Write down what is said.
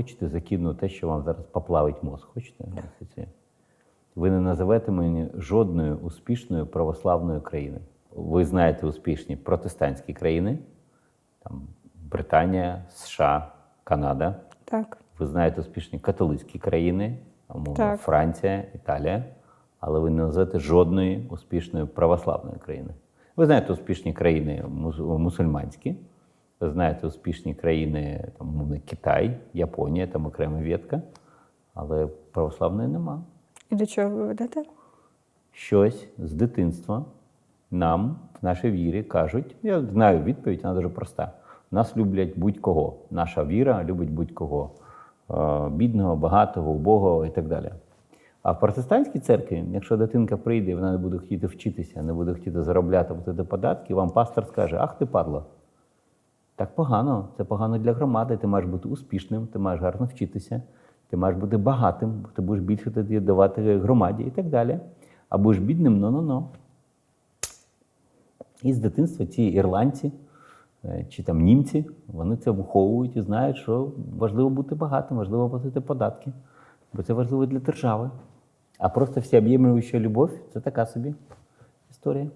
хочете закину те, що вам зараз поплавить мозк? Хочете? Ви не називете мені жодної успішної православної країни. Ви знаєте успішні протестантські країни, там Британія, США, Канада. Так. Ви знаєте успішні католицькі країни, умовно, Так. Франція, Італія, але ви не називаєте жодної успішної православної країни. Ви знаєте успішні країни мусульманські, знаєте успішні країни там, Китай, Японія, там окрема ветка, але православної нема. І до чого ви ведете? Щось з дитинства нам в нашій вірі кажуть, я знаю відповідь, вона дуже проста. Нас люблять будь-кого. Наша віра любить будь-кого. Е, Бідного, багатого, убогого і так далі. А в протестантській церкві, якщо дитинка прийде, і вона не буде хотіти вчитися, не буде хотіти заробляти платити податки, вам пастор скаже: Ах ти падла. Так погано, це погано для громади. Ти маєш бути успішним, ти маєш гарно вчитися, ти маєш бути багатим, бо ти будеш більше тоді давати громаді і так далі. А будеш бідним, ну-ну-ну. І з дитинства ці ірландці е, чи там німці, вони це виховують і знають, що важливо бути багатим, важливо платити податки, бо це важливо для держави. А просто всеоб'ємлююча любов це така собі історія.